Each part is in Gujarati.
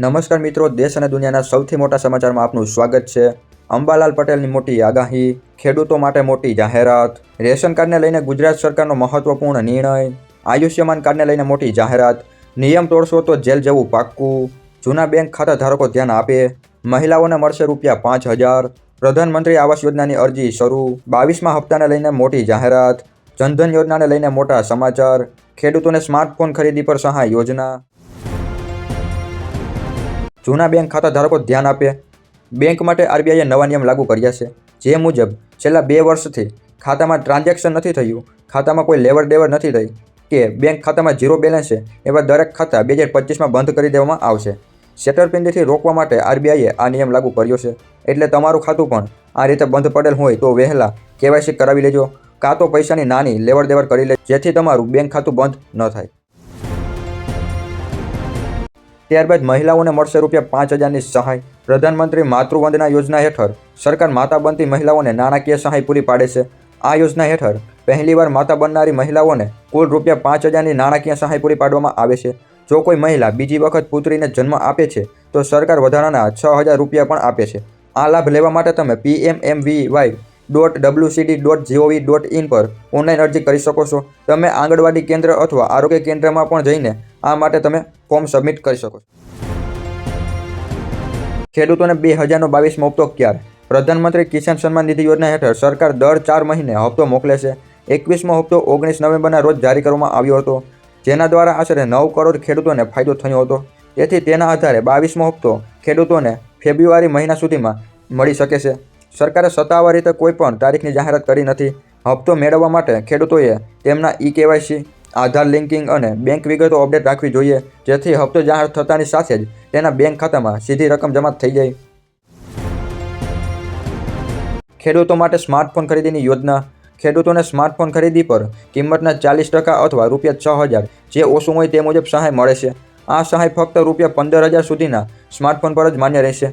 નમસ્કાર મિત્રો, દેશ અને દુનિયાના સૌથી મોટા સમાચારમાં આપનું સ્વાગત છે. અંબાલાલ પટેલની મોટી આગાહી, ખેડૂતો માટે મોટી જાહેરાત, રેશન કાર્ડને લઈને ગુજરાત સરકારનો મહત્વપૂર્ણ નિર્ણય, આયુષ્યમાન કાર્ડને લઈને મોટી જાહેરાત, નિયમ તોડશો તો જેલ જવું પાક્કું, જૂના બેંક ખાતા ધારકો ધ્યાન આપે, મહિલાઓને મળશે રૂપિયા પાંચ હજાર, પ્રધાનમંત્રી આવાસ યોજનાની અરજી શરૂ, બાવીસમાં હપ્તાને લઈને મોટી જાહેરાત, જનધન યોજનાને લઈને મોટા સમાચાર, ખેડૂતોને સ્માર્ટફોન ખરીદી પર સહાય યોજના જૂના બેંક ખાતા ધારકો ધ્યાન આપે. બેંક માટે આરબીઆઈએ નવા નિયમ લાગુ કર્યા છે. જે મુજબ, છેલ્લા બે વર્ષથી ખાતામાં ટ્રાન્ઝેક્શન નથી થયું. ખાતામાં કોઈ લેવડ દેવડ નથી થઈ કે બેંક ખાતામાં ઝીરો બેલેન્સ છે એવા દરેક ખાતા બે હજાર પચીસમાં બંધ કરી દેવામાં આવશે. છેતરપિંડીથી રોકવા માટે આરબીઆઈએ આ નિયમ લાગુ કર્યો છે. એટલે તમારું ખાતું પણ આ રીતે બંધ પડેલ હોય તો વહેલા કેવાયસી કરાવી લેજો. કાં તો પૈસાની નાની લેવડ દેવડ કરી લે જેથી તમારું બેંક ખાતું બંધ ન થાય. ત્યારબાદ મહિલાઓને મળશે રૂપિયા પાંચ હજારની સહાય. પ્રધાનમંત્રી માતૃવંદના યોજના હેઠળ સરકાર માતા બનતી મહિલાઓને નાણાકીય સહાય પૂરી પાડે છે. આ યોજના હેઠળ પહેલીવાર માતા બનનારી મહિલાઓને કુલ રૂપિયા પાંચ હજારની નાણાકીય સહાય પૂરી પાડવામાં આવે છે. જો કોઈ મહિલા બીજી વખત પુત્રીને જન્મ આપે છે, તો સરકાર વધારાના છ હજાર રૂપિયા પણ આપે છે. આ લાભ લેવા માટે તમે PMMVY dot WCD dot GOV dot in પર ઓનલાઈન અરજી કરી શકો છો. તમે આંગણવાડી કેન્દ્ર અથવા આરોગ્ય કેન્દ્રમાં પણ જઈને આ માટે તમે ફોર્મ સબમિટ કરી શકો ખેડૂતોને બે હજારનો બાવીસમાં હપ્તો ક્યારે? પ્રધાનમંત્રી કિસાન સન્માન નિધિ યોજના હેઠળ સરકાર દર ચાર મહિને હપ્તો મોકલે છે એકવીસમો હપ્તો ઓગણીસ નવેમ્બરના રોજ જારી કરવામાં આવ્યો હતો, જેના દ્વારા આશરે નવ કરોડ ખેડૂતોને ફાયદો થયો હતો. તેથી તેના આધારે બાવીસમો હપ્તો ખેડૂતોને ફેબ્રુઆરી મહિના સુધીમાં મળી શકે છે. સરકારે સત્તાવાર રીતે કોઈ પણ તારીખની જાહેરાત કરી નથી. હપ્તો મેળવવા માટે ખેડૂતોએ તેમના ઈ કેવાયસી આધાર લિંકિંગ અને બેંક વિગતો અપડેટ રાખવી જોઈએ, જેથી હપ્તો જાહેર થતાની સાથે જ તેના બેંક ખાતામાં સીધી રકમ જમા થઈ જાય. ખેડૂતો માટે સ્માર્ટફોન ખરીદીની યોજના. ખેડૂતોને સ્માર્ટફોન ખરીદી પર કિંમતના ચાલીસ ટકા અથવા રૂપિયા છ હજાર, જે ઓછું હોય તે મુજબ સહાય મળે છે. આ સહાય ફક્ત રૂપિયા પંદર હજાર સુધીના સ્માર્ટફોન પર જ માન્ય રહેશે.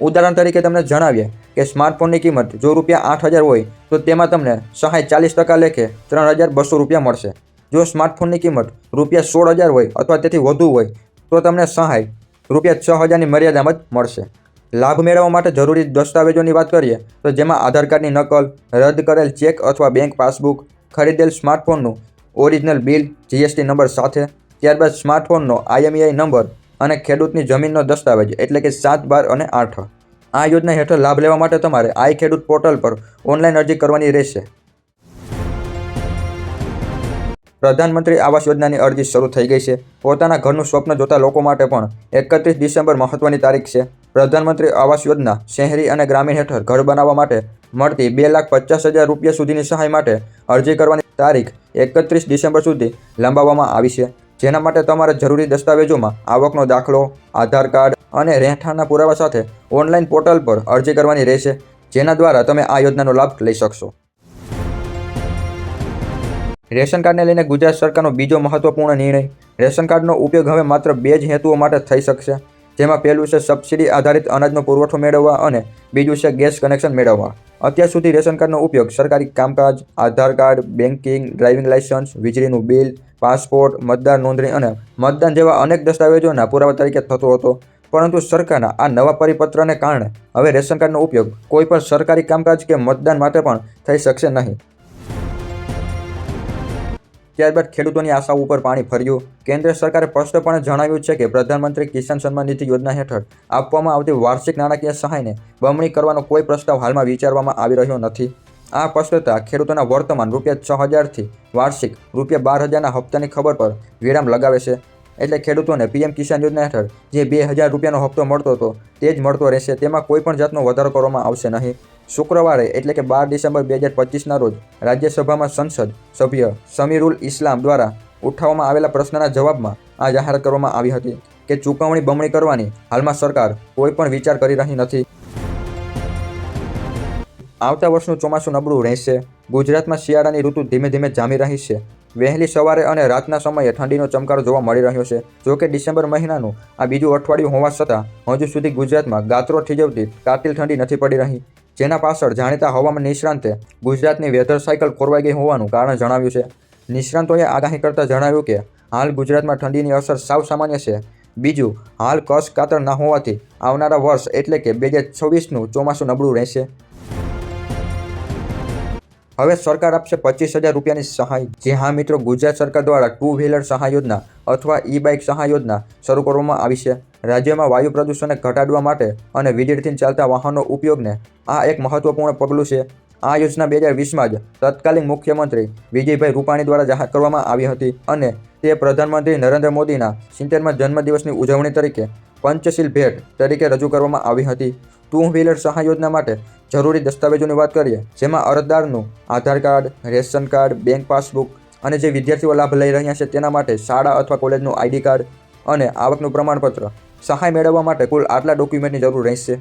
ઉદાહરણ તરીકે તમને જણાવીએ કે સ્માર્ટફોનની કિંમત જો રૂપિયા આઠ હજાર હોય, તો તેમાં તમને સહાય ચાલીસ ટકા લેખે ત્રણ હજાર બસો રૂપિયા મળશે. જો સ્માર્ટફોનની કિંમત રૂપિયા સોળ હજાર હોય અથવા તેથી વધુ હોય, તો તમને સહાય રૂપિયા છ હજારની મર્યાદામાં જ મળશે. લાભ મેળવવા માટે જરૂરી દસ્તાવેજોની વાત કરીએ, તો જેમાં આધાર કાર્ડની નકલ, રદ કરેલ ચેક અથવા બેંક પાસબુક, ખરીદેલ સ્માર્ટફોનનું ઓરિજિનલ બિલ જીએસટી નંબર સાથે, ત્યારબાદ સ્માર્ટફોનનો આઈએમઈઆઈ નંબર અને ખેડૂતની જમીનનો દસ્તાવેજ, એટલે કે સાત, બાર અને આઠ. આ યોજના હેઠળ લાભ લેવા માટે તમારે આઈ ખેડૂત પોર્ટલ પર ઓનલાઈન અરજી કરવાની રહેશે. પ્રધાનમંત્રી આવાસ યોજનાની અરજી શરૂ થઈ ગઈ છે. પોતાના ઘરનું સ્વપ્ન જોતા લોકો માટે પણ એકત્રીસ ડિસેમ્બર મહત્વની તારીખ છે. પ્રધાનમંત્રી આવાસ યોજના શહેરી અને ગ્રામીણ હેઠળ ઘર બનાવવા માટે મળતી બે લાખ પચાસ હજાર રૂપિયા સુધીની સહાય માટે અરજી કરવાની તારીખ એકત્રીસ ડિસેમ્બર સુધી લંબાવવામાં આવી છે. જેના માટે તમારે જરૂરી દસ્તાવેજોમાં આવકનો દાખલો, આધાર કાર્ડ અને રહેઠાણના પુરાવા સાથે ઓનલાઈન પોર્ટલ પર અરજી કરવાની રહેશે, જેના દ્વારા તમે આ યોજનાનો લાભ લઈ શકશો. રેશન કાર્ડને લઈને ગુજરાત સરકારનો બીજો મહત્વપૂર્ણ નિર્ણય. રેશન કાર્ડનો ઉપયોગ હવે માત્ર બે જ હેતુઓ માટે થઈ શકશે. જેમાં પહેલું છે સબસિડી આધારિત અનાજનો પુરવઠો મેળવવા અને બીજું છે ગેસ કનેક્શન મેળવવા. અત્યાર સુધી રેશન કાર્ડનો ઉપયોગ સરકારી કામકાજ, Aadhaar card banking driving licence વીજળીનું બિલ, પાસપોર્ટ મતદાર નોંધણી અને મતદાન જેવા અનેક દસ્તાવેજોના પુરાવા તરીકે થતો હતો. પરંતુ સરકારના આ નવા પરિપત્રને કારણે હવે રેશન કાર્ડનો ઉપયોગ કોઈ પણ સરકારી કામકાજ કે મતદાન માટે પણ થઈ શકશે નહીં. ત્યારબાદ ખેડૂતોની આશાઓ ઉપર પાણી ફર્યું. કેન્દ્ર સરકારે સ્પષ્ટપણે જણાવ્યું છે કે પ્રધાનમંત્રી કિસાન સન્માન નિધિ યોજના હેઠળ આપવામાં આવતી વાર્ષિક નાણાકીય સહાયને બમણી કરવાનો કોઈ પ્રસ્તાવ હાલમાં વિચારવામાં આવી રહ્યો નથી. આ સ્પષ્ટતા ખેડૂતોના વર્તમાન રૂપિયા છ હજારથી વાર્ષિક રૂપિયા બાર હજારના હપ્તાની ખબર પર વિરામ લગાવે છે. એટલે ખેડૂતોને પીએમ કિસાન યોજના હેઠળ જે બે હજાર રૂપિયાનો હપ્તો મળતો હતો તે જ મળતો રહેશે, તેમાં કોઈ પણ જાતનો વધારો કરવામાં આવશે નહીં. શુક્રવારે એટલે કે બાર ડિસેમ્બર બે હજાર પચીસના રોજ રાજ્યસભામાં સંસદ સભ્ય સમીરુલ ઇસ્લામ દ્વારા ઉઠાવવામાં આવેલા પ્રશ્નના જવાબમાં આ જાહેરાત કરવામાં આવી હતી કે ચૂકવણી બમણી કરવાની હાલમાં સરકાર કોઈ પણ વિચાર કરી રહી નથી. આવતા વર્ષનું ચોમાસું નબળું રહેશે. ગુજરાતમાં શિયાળાની ઋતુ ધીમે ધીમે જામી રહી છે. વહેલી સવારે અને રાતના સમયે ઠંડીનો ચમકારો જોવા મળી રહ્યો છે. જો કે ડિસેમ્બર મહિનાનું આ બીજું અઠવાડિયું હોવા છતાં હજુ સુધી ગુજરાતમાં ગાત્રો થીજવતી કાતિલ ઠંડી નથી પડી રહી. જેના પાછળ જાણીતા હવામાન નિષ્ણાંતે ગુજરાતની વેધર સાયકલ ખોરવાઈ ગઈ હોવાનું કારણ જણાવ્યું છે. નિષ્ણાંતોએ આગાહી કરતાં જણાવ્યું કે, હાલ ગુજરાતમાં ઠંડીની અસર સાવ સામાન્ય છે. બીજું, હાલ કસ કાતર ના હોવાથી આવનારા વર્ષ એટલે કે બે હજાર છવ્વીસનું ચોમાસું નબળું રહેશે. હવે સરકાર આપશે પચીસ હજાર રૂપિયાની સહાય. જે હા મિત્રો, ગુજરાત સરકાર દ્વારા ટુ વ્હીલર સહાય યોજના અથવા ઈ બાઇક સહાય યોજના શરૂ કરવામાં આવી છે. રાજ્યમાં વાયુ પ્રદૂષણને ઘટાડવા માટે અને વીજળીથી ચાલતા વાહનો ઉપયોગને આ એક મહત્વપૂર્ણ પગલું છે. આ યોજના બે હજાર વીસમાં જ તત્કાલીન મુખ્યમંત્રી વિજયભાઈ રૂપાણી દ્વારા જાહેર કરવામાં આવી હતી અને તે પ્રધાનમંત્રી નરેન્દ્ર મોદીના સિત્તેરમાં જન્મદિવસની ઉજવણી તરીકે પંચશીલ ભેટ તરીકે રજૂ કરવામાં આવી હતી. ટુ વ્હીલર સહાય યોજના માટે જરૂરી દસ્તાવેજોની વાત કરીએ, જેમાં અરજદારનું Aadhaar card, ration card, bank passbook અને જે વિદ્યાર્થીઓ લાભ લઈ રહ્યા છે તેના માટે શાળા અથવા કોલેજનું આઈડી કાર્ડ અને આવકનું પ્રમાણપત્ર સહાય મેળવવા માટે કુલ આટલા ડોક્યુમેન્ટની જરૂર રહેશે.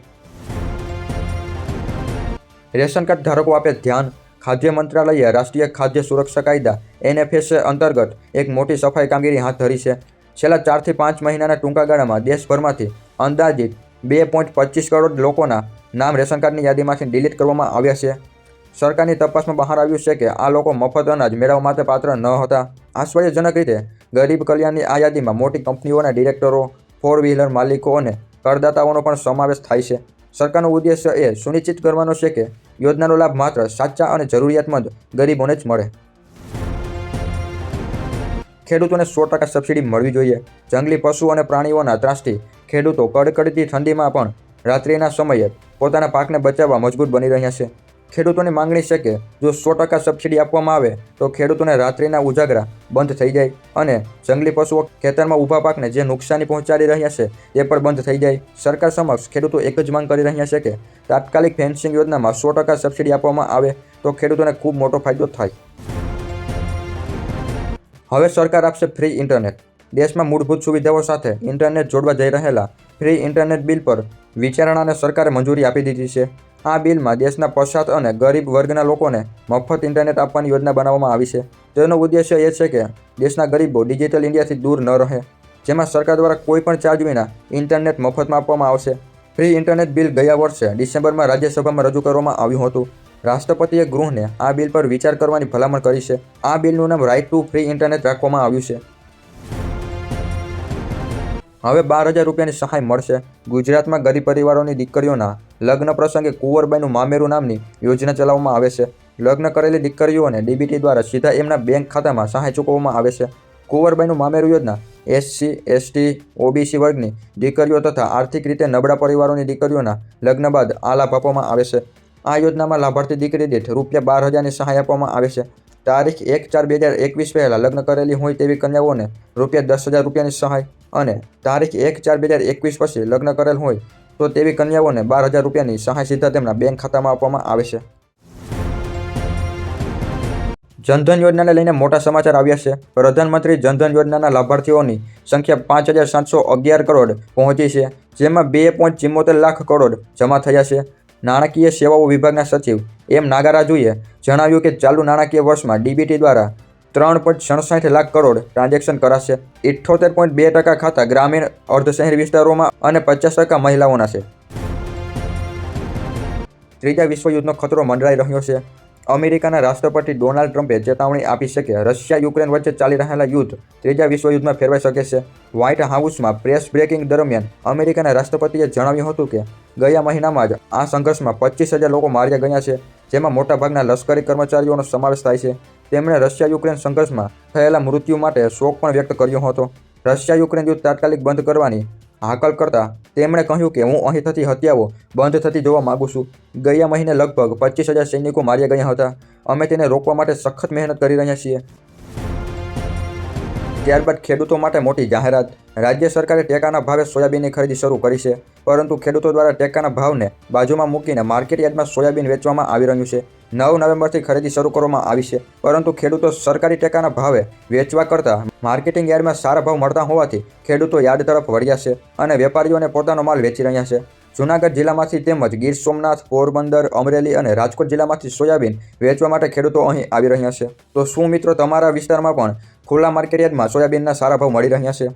રેશન કાર્ડ ધારકો આપે ધ્યાન. ખાદ્ય મંત્રાલયે રાષ્ટ્રીય ખાદ્ય સુરક્ષા કાયદા, એનએફએસ અંતર્ગત એક મોટી સફાઈ કામગીરી હાથ ધરી છે. છેલ્લા ચારથી પાંચ મહિનાના ટૂંકા ગાળામાં દેશભરમાંથી અંદાજિત બે પોઈન્ટ પચીસ કરોડ લોકોના નામ રેશન કાર્ડની યાદીમાંથી ડિલીટ કરવામાં આવ્યા છે. સરકારની તપાસમાં બહાર આવ્યું છે કે આ લોકો મફત અનાજ મેળવવા માટે પાત્ર ન હતા. આશ્ચર્યજનક રીતે ગરીબ કલ્યાણની આ યાદીમાં મોટી કંપનીઓના ડિરેક્ટરો ફોર વ્હીલર માલિકો અને કરદાતાઓનો પણ સમાવેશ થાય છે. સરકારનો ઉદ્દેશ્ય એ સુનિશ્ચિત કરવાનો છે કે યોજનાનો લાભ માત્ર સાચા અને જરૂરિયાતમંદ ગરીબોને જ મળે. ખેડૂતોને સો ટકા સબસિડી મળવી જોઈએ. જંગલી પશુ અને પ્રાણીઓના ત્રાસથી ખેડૂતો કડકડતી ઠંડીમાં પણ રાત્રિના સમયે પોતાના પાકને બચાવવા મજબૂત બની રહ્યા છે. ખેડૂતોની માંગણી છે કે જો સો ટકા સબસિડી આપવામાં આવે, તો ખેડૂતોને રાત્રિના ઉજાગરા બંધ થઈ જાય અને જંગલી પશુઓ ખેતરમાં ઊભા પાકને જે નુકસાની પહોંચાડી રહ્યા છે તે પણ બંધ થઈ જાય. સરકાર સમક્ષ ખેડૂતો એક જ માંગ કરી રહ્યા છે કે તાત્કાલિક ફેન્સિંગ યોજનામાં સો ટકા સબસિડી આપવામાં આવે, તો ખેડૂતોને ખૂબ મોટો ફાયદો થાય. હવે સરકાર આપશે ફ્રી ઇન્ટરનેટ. દેશમાં મૂળભૂત સુવિધાઓ સાથે ઇન્ટરનેટ જોડવા જઈ રહેલા ફ્રી ઇન્ટરનેટ બિલ પર વિચારણાને સરકારે મંજૂરી આપી દીધી છે. આ બિલમાં દેશના પછાત અને ગરીબ વર્ગના લોકોને મફત ઇન્ટરનેટ આપવાની યોજના બનાવવામાં આવી છે. તેનો ઉદ્દેશ્ય એ છે કે દેશના ગરીબો ડિજિટલ ઇન્ડિયાથી દૂર ન રહે, જેમાં સરકાર દ્વારા કોઈપણ ચાર્જ વિના ઇન્ટરનેટ મફતમાં આપવામાં આવશે. ફ્રી ઇન્ટરનેટ બિલ ગયા વર્ષે ડિસેમ્બરમાં રાજ્યસભામાં રજૂ કરવામાં આવ્યું હતું. રાષ્ટ્રપતિએ ગૃહને આ બિલ પર વિચાર કરવાની ભલામણ કરી છે. આ બિલનું નામ રાઇટ ટુ ફ્રી ઇન્ટરનેટ રાખવામાં આવ્યું છે. હવે બાર હજાર રૂપિયાની સહાય મળશે. ગુજરાતમાં ગરીબ પરિવારોની દીકરીઓના લગ્ન પ્રસંગે કુંવરબાઈનું મામેરું નામની યોજના ચલાવવામાં આવે છે. લગ્ન કરેલી દીકરીઓને ડીબીટી દ્વારા સીધા એમના બેંક ખાતામાં સહાય ચૂકવવામાં આવે છે. કુંવરબાઈનું મામેરું યોજના એસસી, એસટી, ઓબીસી વર્ગની દીકરીઓ તથા આર્થિક રીતે નબળા પરિવારોની દીકરીઓના લગ્ન બાદ આ લાભ આપવામાં આવે છે. આ યોજનામાં લાભાર્થી દીકરી દીઠ રૂપિયા બાર હજારની સહાય આપવામાં આવે છે. તારીખ એક ચાર બે હજાર એકવીસ પહેલાં લગ્ન કરેલી હોય તેવી કન્યાઓને રૂપિયા દસ હજાર રૂપિયાની સહાય અને તારીખ એક ચાર બે હજાર એકવીસ પછી લગ્ન કરેલ હોય, તો તેવી કન્યાઓને બાર હજાર રૂપિયાની સહાય સીધા તેમના બેંક ખાતામાં આપવામાં આવે છે. જનધન યોજનાને લઈને મોટા સમાચાર આવ્યા છે. પ્રધાનમંત્રી જનધન યોજનાના લાભાર્થીઓની સંખ્યા પાંચ હજાર સાતસો અગિયાર કરોડ પહોંચી છે, જેમાં બે પોઈન્ટ ચિમ્મોતેર લાખ કરોડ જમા થયા છે. નાણાકીય સેવાઓ વિભાગના સચિવ એમ નાગારાજુએ જણાવ્યું કે ચાલુ નાણાકીય વર્ષમાં ડીબીટી દ્વારા ત્રણ પોઈન્ટ સડસઠ લાખ કરોડ ટ્રાન્ઝેક્શન કરાશે. ઇઠ્ઠોતેર પોઈન્ટ બે ટકા ખાતા ગ્રામીણ અર્ધ શહેરી વિસ્તારોમાં અને પચાસ ટકા મહિલાઓના છે. ત્રીજા વિશ્વયુદ્ધનો ખતરો મંડરાઈ રહ્યો છે. અમેરિકાના રાષ્ટ્રપતિ ડોનાલ્ડ ટ્રમ્પે ચેતવણી આપી છે કે રશિયા યુક્રેન વચ્ચે ચાલી રહેલા યુદ્ધ ત્રીજા વિશ્વયુદ્ધમાં ફેરવાઈ શકે છે. વ્હાઇટ હાઉસમાં પ્રેસ બ્રેકિંગ દરમિયાન અમેરિકાના રાષ્ટ્રપતિએ જણાવ્યું હતું કે ગયા મહિનામાં જ આ સંઘર્ષમાં પચીસ હજાર લોકો માર્યા ગયા છે, જેમાં મોટાભાગના લશ્કરી કર્મચારીઓનો સમાવેશ થાય છે. તેમણે રશિયા યુક્રેન સંઘર્ષમાં થયેલા મૃત્યુ માટે શોક પણ વ્યક્ત કર્યો હતો. રશિયા યુક્રેન યુદ્ધ તાત્કાલિક બંધ કરવાની હાકલ કરતા તેમણે કહ્યું કે હું અહીં થતી હત્યાઓ બંધ થતી જોવા માગું છું. ગયા મહિને લગભગ પચીસ હજાર સૈનિકો માર્યા ગયા હતા. અમે તેને રોકવા માટે સખત મહેનત કરી રહ્યા છીએ. ત્યારબાદ ખેડૂતો માટે મોટી જાહેરાત. રાજ્ય સરકારે ટેકાના ભાવે સોયાબીનની ખરીદી શરૂ કરી છે, પરંતુ ખેડૂતો દ્વારા ટેકાના ભાવને બાજુમાં મૂકીને માર્કેટ યાર્ડમાં સોયાબીન વેચવામાં આવી રહ્યું છે. નવ નવેમ્બરથી ખરીદી શરૂ કરવામાં આવી છે. પરંતુ ખેડૂતો સરકારી ટેકાના ભાવે વેચવા કરતાં માર્કેટિંગ યાર્ડમાં સારા ભાવ મળતા હોવાથી ખેડૂતો યાર્ડ તરફ વળ્યા છે અને વેપારીઓને પોતાનો માલ વેચી રહ્યા છે. જૂનાગઢ જિલ્લામાંથી તેમજ ગીર સોમનાથ, પોરબંદર, અમરેલી અને રાજકોટ જિલ્લામાંથી સોયાબીન વેચવા માટે ખેડૂતો અહીં આવી રહ્યા છે. તો શું મિત્રો તમારા વિસ્તારમાં પણ ખુલ્લા માર્કેટ યાર્ડમાં સોયાબીનના સારા ભાવ મળી રહ્યા છે?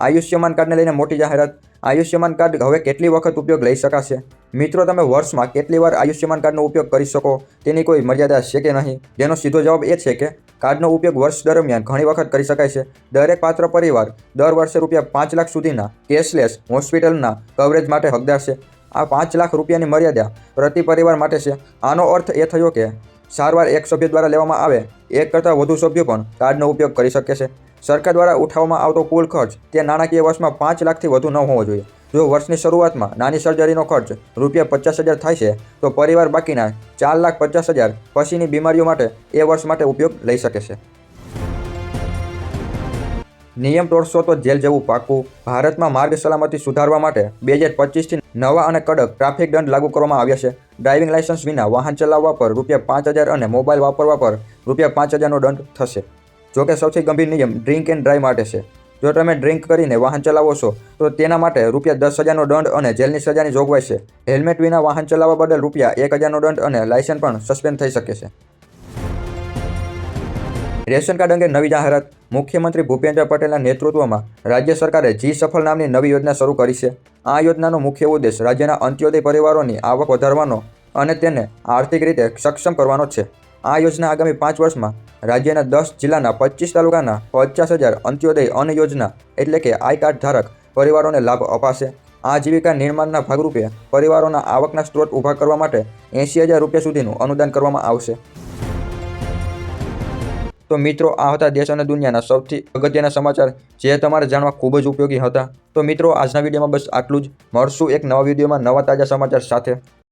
આયુષ્યમાન કાર્ડને લઈને મોટી જાહેરાત આયુષ્યમાન કાર્ડ હવે કેટલી વખત ઉપયોગ લઈ શકાશે? મિત્રો, તમે વર્ષમાં કેટલી વાર આયુષ્યમાન કાર્ડનો ઉપયોગ કરી શકો? તેની કોઈ મર્યાદા છે કે નહીં? જેનો સીધો જવાબ એ છે કે, કાર્ડનો ઉપયોગ વર્ષ દરમિયાન ઘણી વખત કરી શકાય છે. દરેક પાત્ર પરિવાર દર વર્ષે રૂપિયા પાંચ લાખ સુધીના કેશલેસ હોસ્પિટલના કવરેજ માટે હકદાર છે. આ પાંચ લાખ રૂપિયાની મર્યાદા પ્રતિ પરિવાર માટે છે. આનો અર્થ એ થયો કે સારવાર એક સભ્ય દ્વારા લેવામાં આવે, એક કરતાં વધુ સભ્યો પણ કાર્ડનો ઉપયોગ કરી શકે છે. સરકાર દ્વારા ઉઠાવવામાં આવતો કુલ ખર્ચ તે નાણાકીય વર્ષમાં પાંચ લાખથી વધુ ન હોવો જોઈએ. જો વર્ષની શરૂઆતમાં નાની સર્જરીનો ખર્ચ રૂપિયા પચાસ હજાર થાય છે, તો પરિવાર બાકીના ચાર લાખ પચાસ હજાર પછીની બીમારીઓ માટે એ વર્ષ માટે ઉપયોગ લઈ શકે છે. નિયમ તોડશો તો જેલ જેવું પાકું. ભારતમાં માર્ગ સલામતી સુધારવા માટે બે હજાર પચીસથી નવા અને કડક ટ્રાફિક દંડ લાગુ કરવામાં આવ્યા છે. ડ્રાઇવિંગ લાયસન્સ વિના વાહન ચલાવવા પર રૂપિયા પાંચ હજાર અને મોબાઈલ વાપરવા પર રૂપિયા પાંચ હજારનો દંડ થશે. જોકે સૌથી ગંભીર નિયમ ડ્રિંક એન્ડ ડ્રાઈવ માટે છે. જો તમે ડ્રિંક કરીને વાહન ચલાવો છો, તો તેના માટે રૂપિયા દસ હજારનો દંડ અને જેલની સજાની જોગવાઈ છે. હેલ્મેટ વિના વાહન ચલાવવા બદલ રૂપિયા એક હજારનો દંડ અને લાયસન્સ પણ સસ્પેન્ડ થઈ શકે છે. રેશન કાર્ડ અંગે નવી જાહેરાત મુખ્યમંત્રી ભૂપેન્દ્ર પટેલના નેતૃત્વમાં રાજ્ય સરકારે જી સફળ નામની નવી યોજના શરૂ કરી છે. આ યોજનાનો મુખ્ય ઉદ્દેશ રાજ્યના અંત્યોદય પરિવારોની આવક વધારવાનો અને તેને આર્થિક રીતે સક્ષમ કરવાનો છે. આ યોજના આગામી પાંચ વર્ષમાં રાજ્યના દસ જિલ્લાના પચીસ તાલુકાના પચાસ હજાર અંત્યોદય અન્ન યોજના એટલે કે આઈ કાર્ડ ધારક પરિવારોને લાભ અપાશે. આજીવિકા નિર્માણના ભાગરૂપે પરિવારોના આવકના સ્ત્રોત ઊભા કરવા માટે એંશી હજાર રૂપિયા સુધીનું અનુદાન કરવામાં આવશે. તો મિત્રો, આ હતા દેશ અને દુનિયાના સૌથી અગત્યના સમાચાર જે તમારે જાણવા ખૂબ જ ઉપયોગી હતા. તો મિત્રો, આજના વિડીયોમાં બસ આટલું જ. મળશું એક નવા વિડીયોમાં નવા તાજા સમાચાર સાથે.